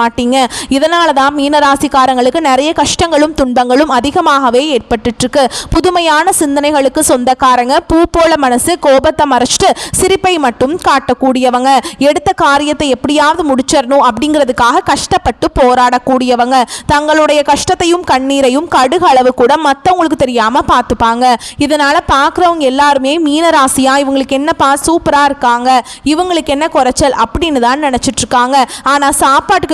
மாட்டீங்க. இதனால தான் மீனராசிக்காரங்களுக்கு நிறைய கஷ்டங்களும் துன்பங்களும் அதிகமாகவே ஏற்பட்டுட்டு இருக்கு புதுமையான சிந்தனைகளுக்கு சொந்தக்காரங்க பூ போல மனசு கோபத்தை மறைச்சிட்டு சிரிப்பை மட்டும் காட்டக்கூடியவங்க. எடுத்த காரியத்தை எப்படியாவது முடிச்சிடணும் அப்படிங்கிறதுக்காக கஷ்டப்பட்டு போராடக்கூடியவங்க. தங்களுடைய கஷ்டத்தையும் கண்ணீரையும் கடுகு அளவு கூட மற்றவங்களுக்கு தெரியாம பார்த்துப்பாங்க. இதனால பார்க்குறவங்க எல்லாருமே மீனராசியா இவங்களுக்கு என்னப்பா சூப்பரா இருக்காங்க இவங்களுக்கு என்ன குறைச்சல் அப்படின்னு தான் நினைச்சிட்டு இருக்காங்க ஆனா சாப்பாட்டுக்கு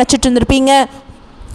நினச்சிட்டு இருந்திருப்பீங்க.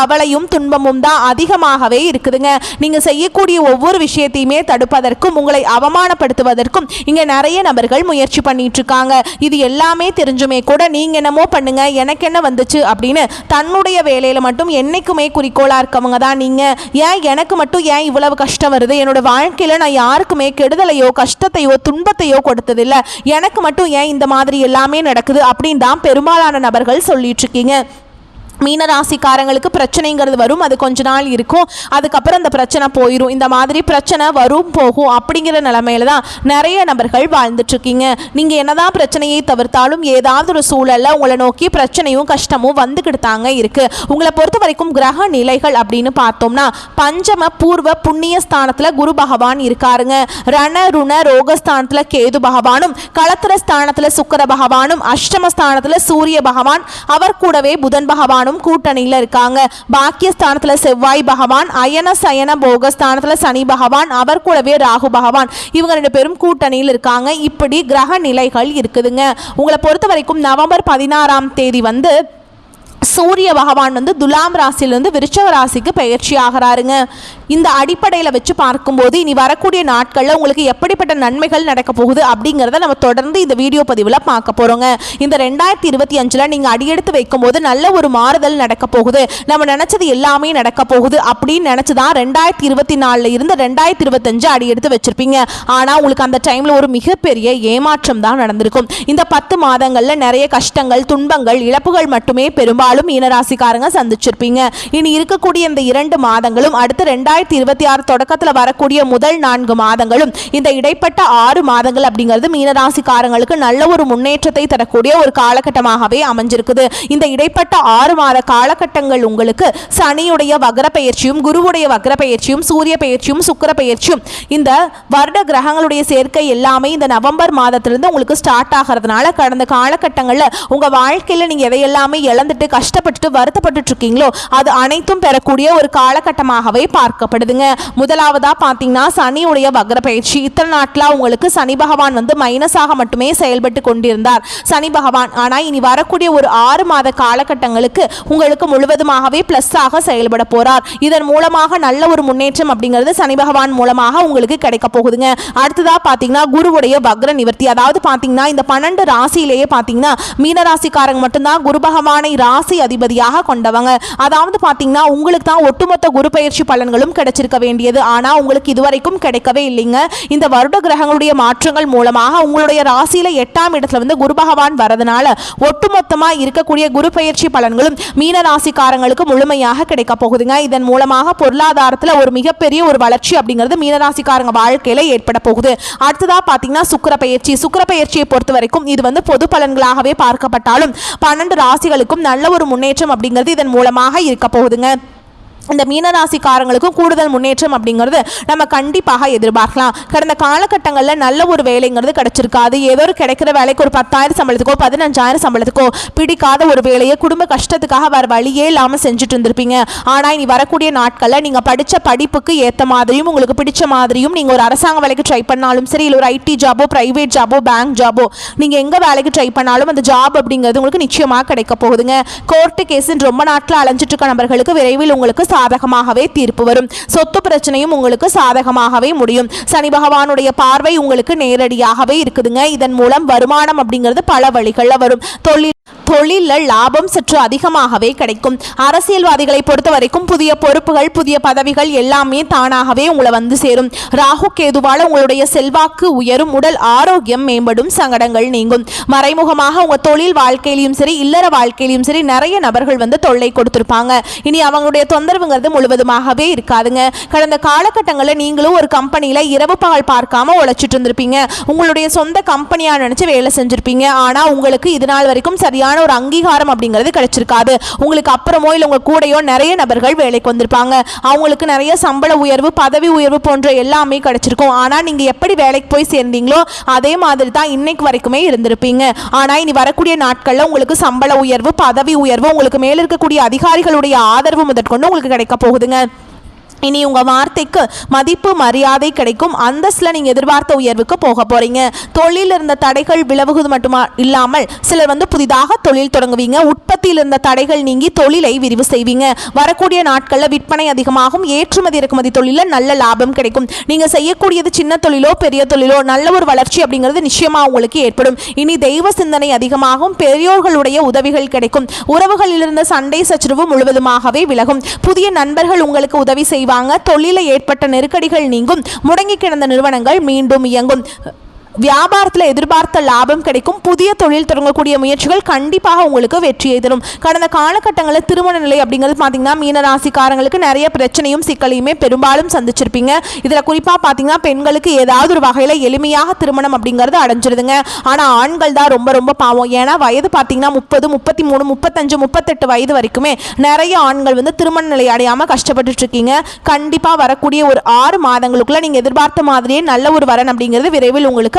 கவலையும் துன்பமும் தான் அதிகமாகவே இருக்குதுங்க. நீங்கள் செய்யக்கூடிய ஒவ்வொரு விஷயத்தையுமே தடுப்பதற்கும் உங்களை அவமானப்படுத்துவதற்கும் இங்கே நிறைய நபர்கள் முயற்சி பண்ணிட்டு இருக்காங்க இது எல்லாமே தெரிஞ்சுமே கூட நீங்கள் என்னமோ பண்ணுங்க எனக்கு என்ன வந்துச்சு அப்படின்னு தன்னுடைய வேலையில் மட்டும் என்றைக்குமே குறிக்கோளாக இருக்கவங்க தான் நீங்கள் ஏன் எனக்கு மட்டும் ஏன் இவ்வளவு கஷ்டம் வருது? என்னோட வாழ்க்கையில் நான் யாருக்குமே கெடுதலையோ கஷ்டத்தையோ துன்பத்தையோ கொடுத்ததில்லை. எனக்கு மட்டும் ஏன் இந்த மாதிரி எல்லாமே நடக்குது அப்படின்னு தான் பெரும்பாலான நபர்கள் சொல்லிட்டு இருக்கீங்க மீனராசிக்காரங்களுக்கு பிரச்சனைங்கிறது வரும். அது கொஞ்ச நாள் இருக்கும். அதுக்கப்புறம் அந்த பிரச்சனை போயிடும் இந்த மாதிரி பிரச்சனை வரும் போகும் அப்படிங்கிற நிலமையில தான் நிறைய நபர்கள் வாழ்ந்துட்டுருக்கீங்க. நீங்கள் என்னதான் பிரச்சனையை தவிர்த்தாலும் ஏதாவது ஒரு சூழலில் உங்களை நோக்கி பிரச்சனையும் கஷ்டமும் வந்துக்கிட்டு தாங்க இருக்குது உங்களை பொறுத்த வரைக்கும் கிரக நிலைகள் அப்படின்னு பார்த்தோம்னா பஞ்சம பூர்வ புண்ணிய ஸ்தானத்தில் குரு பகவான் இருக்காருங்க. ரண ருண ரோகஸ்தானத்தில் கேது பகவானும் களத்திர ஸ்தானத்தில் சுக்கர பகவானும் அஷ்டம ஸ்தானத்தில் சூரிய பகவான் அவர் கூடவே புதன் பகவானும் பகவானும் கூட்டணியில் இருக்காங்க. பாக்கியஸ்தானத்துல செவ்வாய் பகவான் அயன சயன போகஸ்தானத்துல சனி பகவான் அவர் கூடவே ராகு பகவான். இவங்க ரெண்டு பேரும் கூட்டணியில் இருக்காங்க. இப்படி கிரக நிலைகள் இருக்குதுங்க. உங்களை பொறுத்த வரைக்கும் நவம்பர் பதினாறாம் தேதி வந்து சூரிய பகவான் வந்து துலாம் ராசியிலிருந்து விருச்சவ ராசிக்கு பயிற்சி ஆகிறாருங்க. இந்த அடிப்படையில் வச்சு பார்க்கும்போது இனி வரக்கூடிய நாட்களில் உங்களுக்கு எப்படிப்பட்ட நன்மைகள் நடக்க போகுது அப்படிங்கிறத நம்ம தொடர்ந்து இந்த வீடியோ பதிவில் பார்க்க போகிறோங்க இந்த ரெண்டாயிரத்தி இருபத்தி அஞ்சில் நீங்கள் அடியெடுத்து வைக்கும்போது நல்ல ஒரு மாறுதல் நடக்க போகுது. நம்ம நினச்சது எல்லாமே நடக்க போகுது அப்படின்னு நினச்சி தான் ரெண்டாயிரத்தி இருபத்தி நாலில் இருந்து ரெண்டாயிரத்தி இருபத்தஞ்சு அடியெடுத்து வச்சுருப்பீங்க. ஆனால் உங்களுக்கு அந்த டைமில் ஒரு மிகப்பெரிய ஏமாற்றம் தான் நடந்திருக்கும். இந்த பத்து மாதங்களில் நிறைய கஷ்டங்கள் துன்பங்கள் இழப்புகள் மட்டுமே பெரும்பாலும் பெரும்பாலும் மீனராசிக்காரங்க சந்திச்சிருப்பீங்க. இனி இருக்கக்கூடிய இந்த இரண்டு மாதங்களும் அடுத்து ரெண்டாயிரத்தி இருபத்தி ஆறு தொடக்கத்தில் வரக்கூடிய முதல் நான்கு மாதங்களும் இந்த இடைப்பட்ட ஆறு மாதங்கள் அப்படிங்கிறது மீனராசிக்காரங்களுக்கு நல்ல ஒரு முன்னேற்றத்தை தரக்கூடிய ஒரு காலகட்டமாகவே அமைஞ்சிருக்குது. இந்த இடைப்பட்ட ஆறு மாத காலகட்டங்கள் உங்களுக்கு சனியுடைய வக்ர பயிற்சியும் குருவுடைய வக்ர பயிற்சியும் சூரிய பயிற்சியும் சுக்கிர பயிற்சியும் இந்த வருட கிரகங்களுடைய சேர்க்கை எல்லாமே இந்த நவம்பர் மாதத்திலிருந்து உங்களுக்கு ஸ்டார்ட் ஆகிறதுனால கடந்த காலகட்டங்களில் உங்கள் வாழ்க்கையில் நீங்கள் எதையெல்லாமே இழந்துட்டு கஷ்டப்பட்டுட்டு வருத்தப்பட்டுட்டு இருக்கீங்களோ அது அனைத்தும் பெறக்கூடிய ஒரு காலகட்டமாகவே பார்க்கப்படுதுங்க. முதலாவதாக பார்த்தீங்கன்னா சனியுடைய வக்ர பயிற்சி இத்தனை நாட்டில் உங்களுக்கு சனி பகவான் வந்து மைனஸாக மட்டுமே செயல்பட்டு கொண்டிருந்தார். சனி பகவான் ஆனால் இனி வரக்கூடிய ஒரு ஆறு மாத காலகட்டங்களுக்கு உங்களுக்கு முழுவதுமாகவே ப்ளஸ்ஸாக செயல்பட போறார். இதன் மூலமாக நல்ல ஒரு முன்னேற்றம் அப்படிங்கிறது சனி பகவான் மூலமாக உங்களுக்கு கிடைக்க போகுதுங்க. அடுத்ததா பார்த்தீங்கன்னா குருவுடைய வக்ர நிவர்த்தி. அதாவது பார்த்தீங்கன்னா இந்த பன்னெண்டு ராசியிலேயே பார்த்தீங்கன்னா மீனராசிக்காரங்க மட்டும்தான் குரு பகவானை ராசி அதிபதியாக கொண்டவங்க. அதாவது பார்த்தீங்கன்னா உங்களுக்கு தான் ஒட்டுமொத்த குரு பயிற்சி பலன்களும் கிடைச்சிருக்க வேண்டியது. ஆனால் உங்களுக்கு இதுவரைக்கும் கிடைக்கவே இல்லைங்க. இந்த வருட கிரகங்களுடைய மாற்றங்கள் மூலமாக உங்களுடைய ராசியில் எட்டாம் இடத்துல வந்து குரு பகவான் வரதுனால ஒட்டுமொத்தமாக இருக்கக்கூடிய குரு பயிற்சி பலன்களும் மீன ராசிக்காரங்களுக்கு முழுமையாக கிடைக்க போகுதுங்க. இதன் மூலமாக பொருளாதாரத்தில் ஒரு மிகப்பெரிய ஒரு வளர்ச்சி அப்படிங்கிறது மீனராசிக்காரங்க வாழ்க்கையில ஏற்பட போகுது. அடுத்ததா பார்த்தீங்கன்னா சுக்கிர பயிற்சி. சுக்கிர பயிற்சியை பொறுத்த வரைக்கும் இது வந்து பொது பலன்களாகவே பார்க்கப்பட்டாலும் பன்னெண்டு ராசிகளுக்கும் நல்ல ஒரு முன்னேற்றம் அப்படிங்கிறது இதன் மூலமாக இருக்க போகுதுங்க. இந்த மீனராசிக்காரங்களுக்கும் கூடுதல் முன்னேற்றம் அப்படிங்கிறது நம்ம கண்டிப்பாக எதிர்பார்க்கலாம். கடந்த காலகட்டங்களில் நல்ல ஒரு வேலைங்கிறது கிடைச்சிருக்காது. ஏதோ ஒரு கிடைக்கிற வேலைக்கு ஒரு பத்தாயிரம் சம்பளத்துக்கோ பதினஞ்சாயிரம் சம்பளத்துக்கோ பிடிக்காத ஒரு வேலையை குடும்ப கஷ்டத்துக்காக வேறு வழியே இல்லாமல் செஞ்சுட்டு இருந்திருப்பீங்க. ஆனால் இனி வரக்கூடிய நாட்களில் நீங்கள் படித்த படிப்புக்கு ஏற்ற மாதிரியும் உங்களுக்கு பிடிச்ச மாதிரியும் நீங்கள் ஒரு அரசாங்க வேலைக்கு ட்ரை பண்ணாலும் சரி இல்லை ஒரு ஐடி ஜாபோ ப்ரைவேட் ஜாபோ பேங்க் ஜாபோ நீங்கள் எங்கே வேலைக்கு ட்ரை பண்ணாலும் அந்த ஜாப் அப்படிங்கிறது உங்களுக்கு நிச்சயமாக கிடைக்க போகுதுங்க. கோர்ட்டு கேஸுன்னு ரொம்ப நாட்டில் அலைஞ்சிட்டு இருக்க நபர்களுக்கு விரைவில் உங்களுக்கு சாதகமாகவே தீர்ப்பு வரும். சொத்து பிரச்சனையும் உங்களுக்கு சாதகமாகவே முடியும். சனி பகவானுடைய பார்வை உங்களுக்கு நேரடியாகவே இருக்குதுங்க. இதன் மூலம் வருமானம் அப்படிங்கிறது பல வழிகளில் வரும். தொழில் தொழிலில் லாபம் சற்று அதிகமாகவே கிடைக்கும். அரசியல்வாதிகளை பொறுத்த வரைக்கும் புதிய பொறுப்புகள் புதிய பதவிகள் எல்லாமே தானாகவே உங்களை வந்து சேரும். ராகு கேதுவால் உங்களுடைய செல்வாக்கு உயரும். உடல் ஆரோக்கியம் மேம்படும். சங்கடங்கள் நீங்கும். மறைமுகமாக உங்க தொழில் வாழ்க்கையிலும் சரி இல்லற வாழ்க்கையிலும் சரி நிறைய நபர்கள் வந்து தொல்லை கொடுத்திருப்பாங்க. இனி அவங்களுடைய தொந்தரவு உணர்வுங்கிறது முழுவதுமாகவே இருக்காதுங்க. கடந்த காலகட்டங்களில் நீங்களும் ஒரு கம்பெனியில் இரவு பகல் பார்க்காம உழைச்சிட்டு இருந்திருப்பீங்க. உங்களுடைய சொந்த கம்பெனியா நினைச்சு வேலை செஞ்சிருப்பீங்க. ஆனா உங்களுக்கு இது நாள் வரைக்கும் சரியான ஒரு அங்கீகாரம் அப்படிங்கிறது கிடைச்சிருக்காது. உங்களுக்கு அப்புறமோ இல்லை உங்க கூடயோ நிறைய நபர்கள் வேலைக்கு வந்திருப்பாங்க. அவங்களுக்கு நிறைய சம்பள உயர்வு பதவி உயர்வு போன்ற எல்லாமே கிடைச்சிருக்கும். ஆனால் நீங்க எப்படி வேலைக்கு போய் சேர்ந்தீங்களோ அதே மாதிரி தான் இன்னைக்கு வரைக்குமே இருந்திருப்பீங்க. ஆனா இனி வரக்கூடிய நாட்களில் உங்களுக்கு சம்பள உயர்வு பதவி உயர்வு உங்களுக்கு மேல இருக்கக்கூடிய அதிகாரிகளுடைய ஆதரவு முதற்கொண்டு உங்களுக்கு கிடைக்க போகுதுங்க. இனி உங்கள் வார்த்தைக்கு மதிப்பு மரியாதை கிடைக்கும். அந்தஸ்தில் நீங்கள் எதிர்பார்த்த உயர்வுக்கு போக போகிறீங்க தொழில் இருந்த தடைகள் விலகுவது மட்டுமா இல்லாமல் சிலர் வந்து புதிதாக தொழில் தொடங்குவீங்க. உற்பத்தியில் இருந்த தடைகள் நீங்கி தொழிலை விரிவு செய்வீங்க. வரக்கூடிய நாட்களில் விற்பனை அதிகமாகும். ஏற்றுமதி இறக்குமதி தொழிலில் நல்ல லாபம் கிடைக்கும். நீங்கள் செய்யக்கூடியது சின்ன தொழிலோ பெரிய தொழிலோ நல்ல ஒரு வளர்ச்சி அப்படிங்கிறது நிச்சயமாக உங்களுக்கு ஏற்படும். இனி தெய்வ சிந்தனை அதிகமாகும். பெரியோர்களுடைய உதவிகள் கிடைக்கும். உறவுகளில் இருந்த சண்டை சச்சரவு முழுவதுமாகவே விலகும். புதிய நண்பர்கள் உங்களுக்கு உதவி செய்வாங்க தொழிலில் ஏற்பட்ட நெருக்கடிகள் நீங்கும். முடங்கி கிடந்த நிறுவனங்கள் மீண்டும் இயங்கும். வியாபாரத்தில் எதிர்பார்த்த லாபம் கிடைக்கும். புதிய தொழில் தொடங்கக்கூடிய முயற்சிகள் கண்டிப்பாக உங்களுக்கு வெற்றியை தரும். கடந்த காலகட்டங்களில் திருமண நிலை அப்படிங்கிறது பார்த்தீங்கன்னா மீனராசிக்காரங்களுக்கு நிறைய பிரச்சனையும் சிக்கலையுமே பெரும்பாலும் சந்திச்சிருப்பீங்க. இதில் குறிப்பாக பார்த்தீங்கன்னா பெண்களுக்கு ஏதாவது ஒரு வகையில் எளிமையாக திருமணம் அப்படிங்கிறது அடைஞ்சிருதுங்க. ஆனால் ஆண்கள் தான் ரொம்ப ரொம்ப பாவம். ஏன்னா வயது பார்த்தீங்கன்னா முப்பது முப்பத்தி மூணு முப்பத்தஞ்சு முப்பத்தெட்டு வயது வரைக்குமே நிறைய ஆண்கள் வந்து திருமண நிலை அடையாமல் கஷ்டப்பட்டு இருக்கீங்க. கண்டிப்பாக வரக்கூடிய ஒரு ஆறு மாதங்களுக்குள்ள நீங்கள் எதிர்பார்த்த மாதிரியே நல்ல ஒரு வரன் அப்படிங்கிறது விரைவில் உங்களுக்கு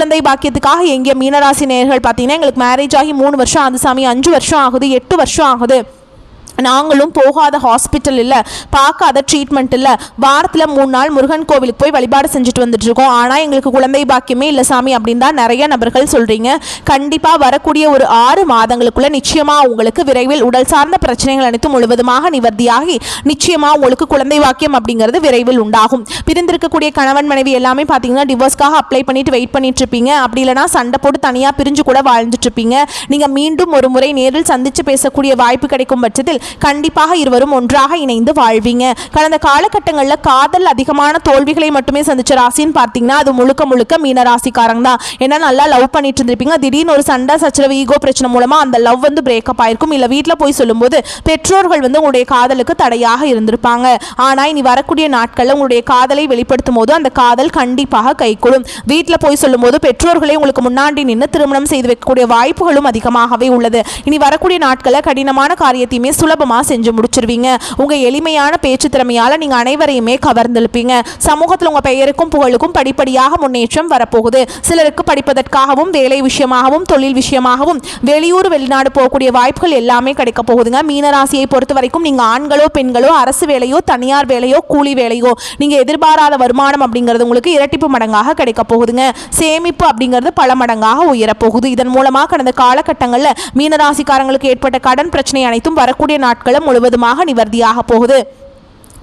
குழந்தை பாக்கியத்துக்காக எங்கிய மீனராசி நேர்கள் பார்த்தீங்கன்னா எங்களுக்கு மேரேஜ் ஆகி மூணு வருஷம் ஆகுது சாமி. அஞ்சு வருஷம் ஆகுது எட்டு வருஷம் ஆகுது. நாங்களும் போகாத ஹாஸ்பிட்டல் இல்லை பார்க்காத ட்ரீட்மெண்ட் இல்லை வாரத்தில் மூணு நாள் முருகன் கோவிலுக்கு போய் வழிபாடு செஞ்சுட்டு வந்துட்டு இருக்கோம். ஆனால் எங்களுக்கு குழந்தை பாக்கியமே இல்லை சாமி அப்படின்னு தான் நிறைய நபர்கள் சொல்கிறீங்க கண்டிப்பாக வரக்கூடிய ஒரு ஆறு மாதங்களுக்குள்ள நிச்சயமாக உங்களுக்கு விரைவில் உடல் சார்ந்த பிரச்சனைகள் அனைத்தும் முழுவதுமாக நிவர்த்தியாகி நிச்சயமாக உங்களுக்கு குழந்தை வாக்கியம் அப்படிங்கிறது விரைவில் உண்டாகும். பிரிந்திருக்கக்கூடிய கணவன் மனைவி எல்லாமே பார்த்தீங்கன்னா டிவோர்ஸ்க்காக அப்ளை பண்ணிட்டு வெயிட் பண்ணிட்டு இருப்பீங்க. அப்படி இல்லைனா சண்டை போட்டு தனியாக பிரிஞ்சு கூட வாழ்ந்துட்டு இருப்பீங்க. நீங்கள் மீண்டும் ஒரு முறை நேரில் சந்தித்து பேசக்கூடிய வாய்ப்பு கிடைக்கும் பட்சத்தில் கண்டிப்பாக இருவரும் ஒன்றாக இணைந்து வாழ்வீங்க. கடந்த காலகட்டங்களில் காதல் அதிகமான தோல்விகளை மட்டுமே சந்திச்ச ராசின்னு பார்த்தீங்கன்னா அது முழுக்க முழுக்க மீன ராசிக்காரங்க தான். ஏன்னா நல்லா லவ் பண்ணிட்டு இருந்திருப்பீங்க. திடீர்னு ஒரு சண்டை சச்சரவு ஈகோ பிரச்சனை மூலமா அந்த லவ் வந்து பிரேக்கப் ஆயிருக்கும். இல்லை வீட்டில் போய் சொல்லும்போது பெற்றோர்கள் வந்து உங்களுடைய காதலுக்கு தடையாக இருந்திருப்பாங்க. ஆனால் இனி வரக்கூடிய நாட்களில் உங்களுடைய காதலை வெளிப்படுத்தும் போது அந்த காதல் கண்டிப்பாக கைகூடும். வீட்டில் போய் சொல்லும்போது பெற்றோர்களே உங்களுக்கு முன்னாடி நின்று திருமணம் செய்து வைக்கக்கூடிய வாய்ப்புகளும் அதிகமாகவே உள்ளது. இனி வரக்கூடிய நாட்களில் கடினமான காரியத்தையுமே சுலப சுலபமாக செஞ்சு முடிச்சிருவீங்க. உங்கள் எளிமையான பேச்சு திறமையால் நீங்கள் அனைவரையுமே கவர்ந்தெழுப்பீங்க சமூகத்தில் உங்கள் பெயருக்கும் புகழுக்கும் படிப்படியாக முன்னேற்றம் வரப்போகுது. சிலருக்கு படிப்பதற்காகவும் வேலை விஷயமாகவும் தொழில் விஷயமாகவும் வெளியூர் வெளிநாடு போகக்கூடிய வாய்ப்புகள் எல்லாமே கிடைக்க போகுதுங்க. மீனராசியை பொறுத்த வரைக்கும் நீங்கள் ஆண்களோ பெண்களோ அரசு வேலையோ தனியார் வேலையோ கூலி வேலையோ நீங்கள் எதிர்பாராத வருமானம் அப்படிங்கிறது உங்களுக்கு இரட்டிப்பு மடங்காக கிடைக்க போகுதுங்க. சேமிப்பு அப்படிங்கிறது பல மடங்காக உயரப்போகுது இதன் மூலமாக கடந்த காலகட்டங்களில் மீனராசிக்காரங்களுக்கு ஏற்பட்ட கடன் பிரச்சனை அனைத்தும் வரக்கூடிய நாட்களும் முழுவதுமாக நிவர்த்தியாக போகுது.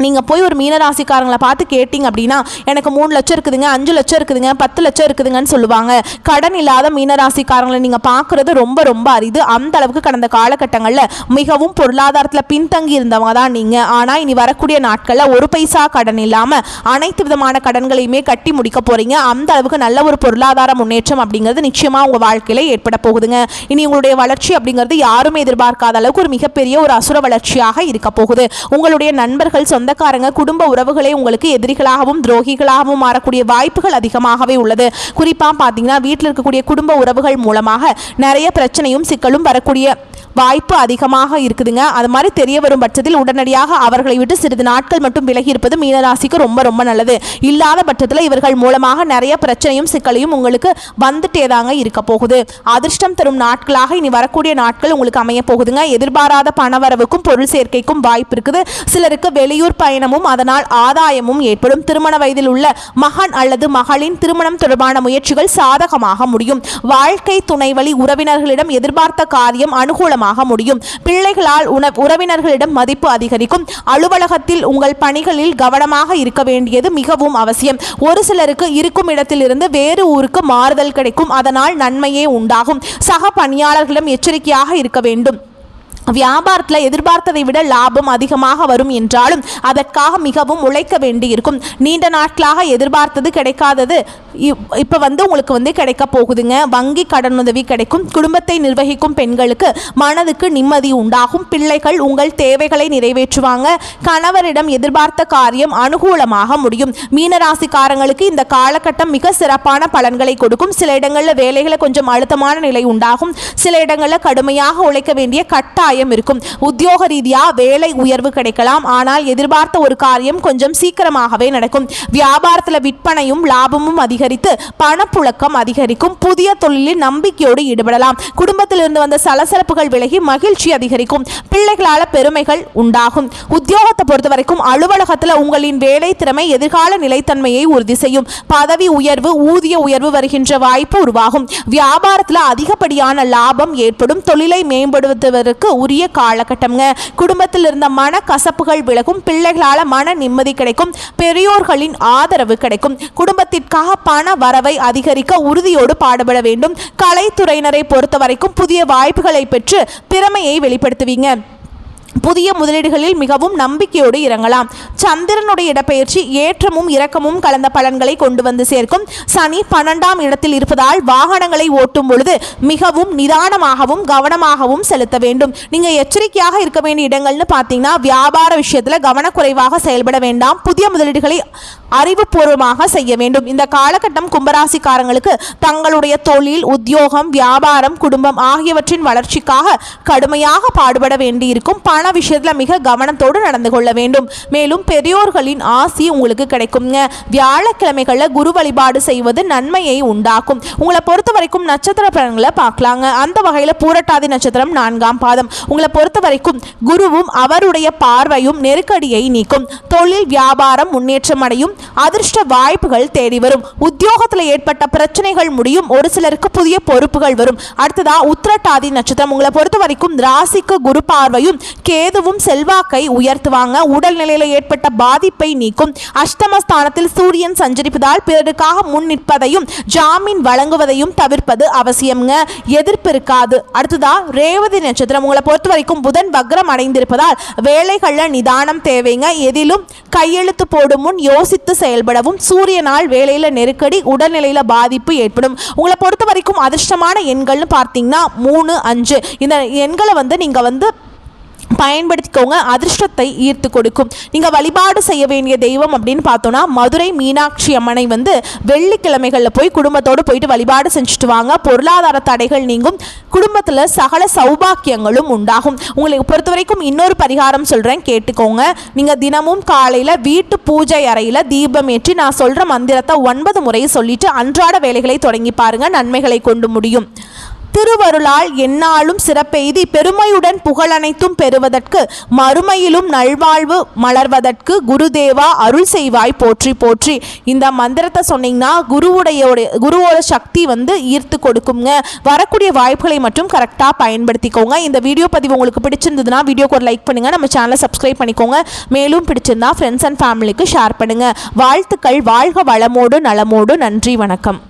நீங்கள் போய் ஒரு மீனராசிக்காரங்களை பார்த்து கேட்டிங்க அப்படின்னா எனக்கு மூணு லட்சம் இருக்குதுங்க அஞ்சு லட்சம் இருக்குதுங்க பத்து லட்சம் இருக்குதுங்கன்னு சொல்லுவாங்க. கடன் இல்லாத மீனராசிக்காரங்களை நீங்கள் பார்க்குறது ரொம்ப ரொம்ப அரிது. அந்த அளவுக்கு கடந்த காலகட்டங்களில் மிகவும் பொருளாதாரத்தில் பின்தங்கி இருந்தவங்க தான் நீங்கள் ஆனால் இனி வரக்கூடிய நாட்களில் ஒரு பைசா கடன் இல்லாமல் அனைத்து விதமான கடன்களையுமே கட்டி முடிக்க போகிறீங்க அந்த அளவுக்கு நல்ல ஒரு பொருளாதார முன்னேற்றம் அப்படிங்கிறது நிச்சயமாக உங்கள் வாழ்க்கையில் ஏற்பட போகுதுங்க. இனி உங்களுடைய வளர்ச்சி அப்படிங்கிறது யாருமே எதிர்பார்க்காத அளவுக்கு ஒரு மிகப்பெரிய ஒரு அசுர வளர்ச்சியாக இருக்க போகுது. உங்களுடைய நண்பர்கள் சொந்த சொந்தக்காரங்க குடும்ப உறவுகளே உங்களுக்கு எதிரிகளாகவும் துரோகிகளாகவும் மாறக்கூடிய வாய்ப்புகள் அதிகமாகவே உள்ளது. குறிப்பாக பார்த்தீங்கன்னா வீட்டில் இருக்கக்கூடிய குடும்ப உறவுகள் மூலமாக நிறைய பிரச்சனையும் சிக்கலும் வரக்கூடிய வாய்ப்பு அதிகமாக இருக்குதுங்க. அது மாதிரி தெரிய வரும் பட்சத்தில் உடனடியாக அவர்களை விட்டு சிறிது நாட்கள் மட்டும் விலகி இருப்பது மீனராசிக்கு ரொம்ப ரொம்ப நல்லது. இல்லாத பட்சத்தில் இவர்கள் மூலமாக நிறைய பிரச்சனையும் சிக்கலையும் உங்களுக்கு வந்துட்டே தாங்க இருக்க போகுது. அதிர்ஷ்டம் தரும் நாட்களாக இனி வரக்கூடிய நாட்கள் உங்களுக்கு அமைய போகுதுங்க. எதிர்பாராத பணவரவுக்கும் பொருள் சேர்க்கைக்கும் வாய்ப்பு இருக்குது. சிலருக்கு வெளியூர் பயணமும் அதனால் ஆதாயமும் ஏற்படும். திருமண வயதில் உள்ள மகன் அல்லது மகளின் திருமணம் தொடர்பான முயற்சிகள் சாதகமாக முடியும். வாழ்க்கை துணைவழி உறவினர்களிடம் எதிர்பார்த்த காரியம் அனுகூலமாக முடியும். பிள்ளைகளால் உறவினர்களிடம் மதிப்பு அதிகரிக்கும். அலுவலகத்தில் உங்கள் பணிகளில் கவனமாக இருக்க வேண்டியது மிகவும் அவசியம். ஒரு சிலருக்கு இருக்கும் இடத்திலிருந்து வேறு ஊருக்கு மாறுதல் கிடைக்கும். அதனால் நன்மையே உண்டாகும். சக பணியாளர்களிடம் எச்சரிக்கையாக இருக்க வேண்டும். வியாபாரத்தில் எதிர்பார்த்ததை விட லாபம் அதிகமாக வரும் என்றாலும் அதற்காக மிகவும் உழைக்க வேண்டியிருக்கும். நீண்ட நாட்களாக எதிர்பார்த்தது கிடைக்காதது. இப்போ வந்து உங்களுக்கு வந்து கிடைக்க போகுதுங்க. வங்கி கடனுதவி கிடைக்கும். குடும்பத்தை நிர்வகிக்கும் பெண்களுக்கு மனதுக்கு நிம்மதி உண்டாகும். பிள்ளைகள் உங்கள் தேவைகளை நிறைவேற்றுவாங்க. கணவரிடம் எதிர்பார்த்த காரியம் அனுகூலமாக முடியும். மீனராசிக்காரங்களுக்கு இந்த காலகட்டம் மிக சிறப்பான பலன்களை கொடுக்கும். சில இடங்களில் வேலைகளை கொஞ்சம் அழுத்தமான நிலை உண்டாகும். சில இடங்களில் கடுமையாக உழைக்க வேண்டிய கட்டாயம் இருக்கும். உத்தியோக ரீதியாக வேலை உயர்வு கிடைக்கலாம். ஆனால் எதிர்பார்த்த ஒரு காரியம் கொஞ்சம் சீக்கிரமாகவே நடக்கும். வியாபாரத்தில் விற்பனையும் லாபமும் அதிகரித்து பணப்புழக்கம் அதிகரிக்கும். புதிய தொழிலில் நம்பிக்கையோடு ஈடுபடலாம். குடும்பத்திலிருந்து வந்த சலசலப்புகள் விலகி மகிழ்ச்சி அதிகரிக்கும். பிள்ளைகளால் பெருமைகள் உண்டாகும். உத்தியோகத்தை பொறுத்த வரைக்கும் அலுவலகத்தில் உங்களின் வேலை திறமை எதிர்கால நிலைத்தன்மையை உறுதி செய்யும். பதவி உயர்வு ஊதிய உயர்வு வருகின்ற வாய்ப்பு உருவாகும். வியாபாரத்தில் அதிகப்படியான லாபம் ஏற்படும். தொழிலை மேம்படுத்துவதற்கு உரிய காலகட்டம்ங்க. குடும்பத்தில் இருந்த மன கசப்புகள் விலகும் பிள்ளைகளால் மன நிம்மதி கிடைக்கும் பெரியோர்களின் ஆதரவு கிடைக்கும். குடும்பத்திற்காக பண வரவை அதிகரிக்க உறுதியோடு பாடுபட வேண்டும். கலைத்துறையினரை பொறுத்த வரைக்கும் புதிய வாய்ப்புகளை பெற்று திறமையை வெளிப்படுத்துவீங்க. புதிய முதலீடுகளில் மிகவும் நம்பிக்கையோடு இறங்கலாம். சந்திரனுடைய இடப்பெயர்ச்சி ஏற்றமும் இரக்கமும் கலந்த பலன்களை கொண்டு வந்து சேர்க்கும். சனி பன்னெண்டாம் இடத்தில் இருப்பதால் வாகனங்களை ஓட்டும் பொழுது மிகவும் நிதானமாகவும் கவனமாகவும் செலுத்த வேண்டும். நீங்க எச்சரிக்கையாக இருக்க வேண்டிய இடங்கள்னு பார்த்தீங்கன்னா வியாபார விஷயத்துல கவனக்குறைவாக செயல்பட வேண்டாம். புதிய முதலீடுகளை அறிவுபூர்வமாக செய்ய வேண்டும். இந்த காலகட்டம் கும்பராசிக்காரங்களுக்கு தங்களுடைய தொழில் உத்தியோகம் வியாபாரம் குடும்பம் ஆகியவற்றின் வளர்ச்சிக்காக கடுமையாக பாடுபட வேண்டியிருக்கும். இருக்கும் பண விஷயத்தில் மிக கவனத்தோடு நடந்து கொள்ள வேண்டும். மேலும் பெரியோர்களின் ஆசி உங்களுக்கு கிடைக்குங்க. வியாழக்கிழமைகளில் குரு வழிபாடு செய்வது நன்மையை உண்டாக்கும். உங்களை பொறுத்த வரைக்கும் நட்சத்திர பலன்களை பார்க்கலாங்க. அந்த வகையில் பூரட்டாதி நட்சத்திரம் நான்காம் பாதம். உங்களை பொறுத்த வரைக்கும் குருவும் அவருடைய பார்வையும் நெருக்கடியை நீக்கும். தொழில் வியாபாரம் முன்னேற்றம் அடையும். அதிர்ஷ்ட வாய்ப்புகள் தேடி வரும். உத்தியோகத்தில் ஏற்பட்ட பிரச்சனைகள் முடியும். ஒரு சிலருக்கு புதிய பொறுப்புகள் வரும். அடுத்ததா உத்திரட்டாதி நட்சத்திரம். உங்களை பொறுத்த வரைக்கும் ராசிக்கு குரு பார்வையும் கேதுவும் செல்வாக்கை உயர்த்துவாங்க. உடல்நிலையில ஏற்பட்ட பாதிப்பை நீக்கும். அஷ்டமஸ்தானத்தில் சூரியன் சஞ்சரிப்பதால் பிறருக்காக முன் நிற்பதையும் ஜாமீன் வழங்குவதையும் தவிர்ப்பது அவசியம்ங்க. எதிர்ப்பு இருக்காது. அடுத்ததா ரேவதி நட்சத்திரம். உங்களை பொறுத்த வரைக்கும் புதன் வக்ரம் அடைந்திருப்பதால் வேலைகளில் நிதானம் தேவைங்க. எதிலும் கையெழுத்து போடும் முன் யோசித்து செயல்படவும் சூரியனால் வேலையில் நெருக்கடி உடல்நிலையில் பாதிப்பு ஏற்படும். உங்களை பொறுத்த வரைக்கும் அதிர்ஷ்டமான எண்கள்னு பார்த்தீங்கன்னா மூணு அஞ்சு. இந்த எண்களை வந்து நீங்கள் வந்து பயன்படுத்திக்கோங்க. அதிர்ஷ்டத்தை ஈர்த்து கொடுக்கும். நீங்கள் வழிபாடு செய்ய வேண்டிய தெய்வம் அப்படின்னு பார்த்தோன்னா மதுரை மீனாட்சி அம்மனை வந்து வெள்ளிக்கிழமைகளில் போய் குடும்பத்தோடு போயிட்டு வழிபாடு செஞ்சுட்டு வாங்க. பொருளாதார தடைகள் நீங்கும். குடும்பத்தில் சகல சௌபாக்கியங்களும் உண்டாகும். உங்களுக்கு பொறுத்த வரைக்கும் இன்னொரு பரிகாரம் சொல்கிறேன் கேட்டுக்கோங்க. நீங்கள் தினமும் காலையில் வீட்டு பூஜை அறையில் தீபம் ஏற்றி நான் சொல்கிற மந்திரத்தை ஒன்பது முறை சொல்லிட்டு அன்றாட வேலைகளை தொடங்கி பாருங்கள் நன்மைகளை கொண்டு முடியும். திருவருளால் எந்நாளும் சிறப்பெய்தி பெருமையுடன் புகழனைத்தும் பெறுவதற்கு மறுமையிலும் நல்வாழ்வு மலர்வதற்கு குருதேவா அருள் செய்வாய். போற்றி போற்றி. இந்த மந்திரத்தை சொன்னீங்கன்னா குருவுடைய குருவோட சக்தி வந்து ஈர்த்து கொடுக்குங்க. வரக்கூடிய வாய்ப்புகளை மட்டும் கரெக்டாக பயன்படுத்திக்கோங்க. இந்த வீடியோ பதிவு உங்களுக்கு பிடிச்சிருந்ததுன்னா வீடியோக்கு ஒரு லைக் பண்ணுங்கள் நம்ம சேனலை சப்ஸ்கிரைப் பண்ணிக்கோங்க. மேலும் பிடிச்சிருந்தா ஃப்ரெண்ட்ஸ் அண்ட் ஃபேமிலிக்கு ஷேர் பண்ணுங்கள் வாழ்த்துக்கள். வாழ்க வளமோடு நலமோடு. நன்றி வணக்கம்.